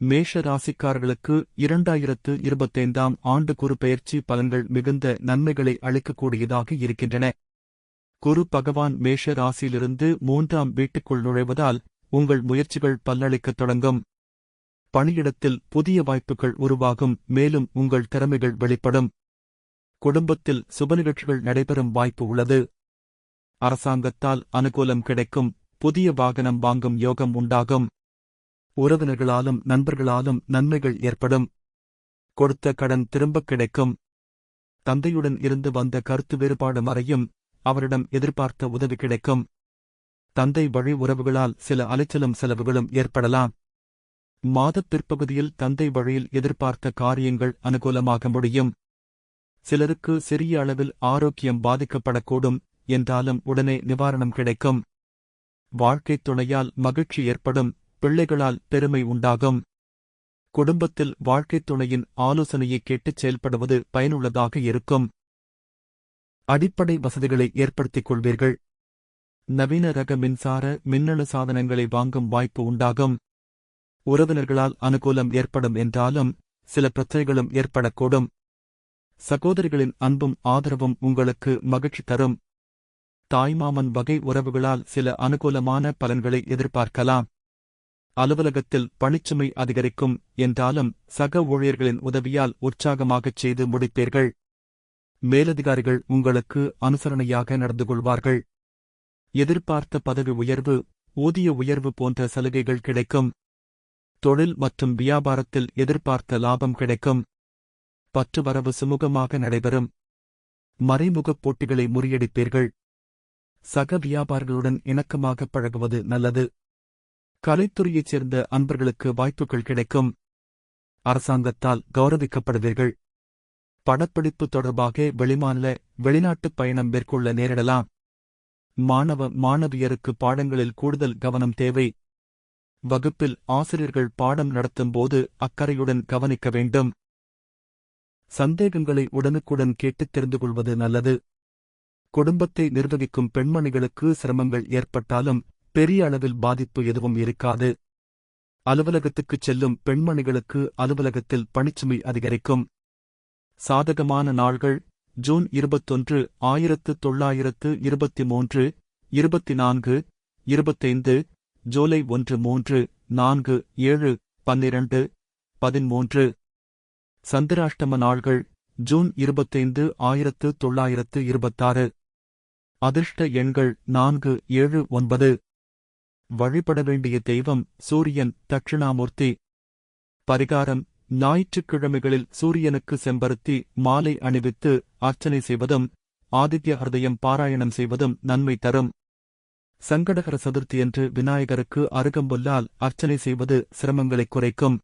மேஷ ராசிக்காரர்களுக்கு இரண்டாயிரத்து இருபத்தைந்தாம் ஆண்டு குரு பெயர்ச்சி பலன்கள் மிகுந்த நன்மைகளை அளிக்கக்கூடியதாக இருக்கின்றன. குரு பகவான் மேஷ ராசியிலிருந்து மூன்றாம் வீட்டுக்குள் நுழைவதால் உங்கள் முயற்சிகள் பல்லளிக்கத் தொடங்கும். பணியிடத்தில் புதிய வாய்ப்புகள் உருவாகும் மேலும் உங்கள் திறமைகள் வெளிப்படும். குடும்பத்தில் சுப நிகழ்ச்சிகள் நடைபெறும் வாய்ப்பு உள்ளது. அரசாங்கத்தால் அனுகூலம் கிடைக்கும் புதிய வாகனம் வாங்கும் யோகம் உண்டாகும். உறவினர்களாலும் நண்பர்களாலும் நன்மைகள் ஏற்படும். கொடுத்த கடன் திரும்பக் கிடைக்கும். தந்தையுடன் இருந்து வந்த கருத்து வேறுபாடு மறையும். அவரிடம் எதிர்பார்த்த உதவி கிடைக்கும். தந்தை வழி உறவுகளால் சில அலைச்சலும் செலவுகளும் ஏற்படலாம். மாதப் பிற்பகுதியில் தந்தை வழியில் எதிர்பார்த்த காரியங்கள் அனுகூலமாக முடியும். சிலருக்கு சிறிய அளவில் ஆரோக்கியம் பாதிக்கப்படக்கூடும் என்றாலும் உடனே நிவாரணம் கிடைக்கும். வாழ்க்கைத் துணையால் மகிழ்ச்சி ஏற்படும். பிள்ளைகளால் பெருமை உண்டாகும். குடும்பத்தில் வாழ்க்கைத் துணையின் ஆலோசனையை கேட்டுச் செயல்படுவது பயனுள்ளதாக இருக்கும். அடிப்படை வசதிகளை ஏற்படுத்திக் கொள்வீர்கள். நவீன ரக மின்சார மின்னணு சாதனங்களை வாங்கும் வாய்ப்பு உண்டாகும். உறவினர்களால் அனுகூலம் ஏற்படும் என்றாலும் சில பிரச்சனைகளும் ஏற்படக்கூடும். சகோதரிகளின் அன்பும் ஆதரவும் உங்களுக்கு மகிழ்ச்சி தரும். தாய்மாமன் வகை உறவுகளால் சில அனுகூலமான பலன்களை எதிர்பார்க்கலாம். அலுவலகத்தில் பணிச்சுமை அதிகரிக்கும் என்றாலும் சக ஊழியர்களின் உதவியால் உற்சாகமாகச் செய்து முடிப்பீர்கள். மேலதிகாரிகள் உங்களுக்கு அனுசரணையாக நடந்து கொள்வார்கள். எதிர்பார்த்த பதவி உயர்வு ஊதிய உயர்வு போன்ற சலுகைகள் கிடைக்கும். தொழில் மற்றும் வியாபாரத்தில் எதிர்பார்த்த லாபம் கிடைக்கும். பற்றுவரவு சுமூகமாக நடைபெறும். மறைமுகப் போட்டிகளை முறியடிப்பீர்கள். சக வியாபாரிகளுடன் இணக்கமாக பழகுவது நல்லது. கலைத்துறையைச் சேர்ந்த அன்பர்களுக்கு வாய்ப்புகள் கிடைக்கும். அரசாங்கத்தால் கௌரவிக்கப்படுவீர்கள். படப்பிடிப்பு தொடர்பாக வெளிமாநில வெளிநாட்டுப் பயணம் மேற்கொள்ள நேரிடலாம். மாணவ மாணவியருக்கு பாடங்களில் கூடுதல் கவனம் தேவை. வகுப்பில் ஆசிரியர்கள் பாடம் நடத்தும்போது அக்கறையுடன் கவனிக்க வேண்டும். சந்தேகங்களை உடனுக்குடன் கேட்டுத் தெரிந்து கொள்வது நல்லது. குடும்பத்தை நிர்வகிக்கும் பெண்மணிகளுக்கு சிரமங்கள் ஏற்பட்டாலும் பெரிய அளவில் பாதிப்பு எதுவும் இருக்காது. அலுவலகத்துக்குச் செல்லும் பெண்மணிகளுக்கு அலுவலகத்தில் பணிச்சுமை அதிகரிக்கும். சாதகமான நாள்கள் ஜூன் இருபத்தொன்று ஆயிரத்து தொள்ளாயிரத்து இருபத்தி மூன்று இருபத்தி நான்கு இருபத்தைந்து ஜூலை ஒன்று மூன்று நான்கு ஏழு பன்னிரண்டு பதிமூன்று. சந்திராஷ்டம நாள்கள் ஜூன் இருபத்தைந்து ஆயிரத்து தொள்ளாயிரத்து இருபத்தாறு. அதிர்ஷ்ட எண்கள் நான்கு ஏழு ஒன்பது. வழிபட வேண்டிய தெய்வம் சூரியன் தட்சிணாமூர்த்தி. பரிகாரம் ஞாயிற்றுக்கிழமைகளில் சூரியனுக்கு செம்பருத்தி மாலை அணிவித்து அர்ச்சனை செய்வதும் ஆதித்ய ஹிருதயம் பாராயணம் செய்வதும் நன்மை தரும். சங்கடகர சதுர்த்தியன்று விநாயகருக்கு அருகம்புல்லால் அர்ச்சனை செய்வது சிரமங்களைக் குறைக்கும்.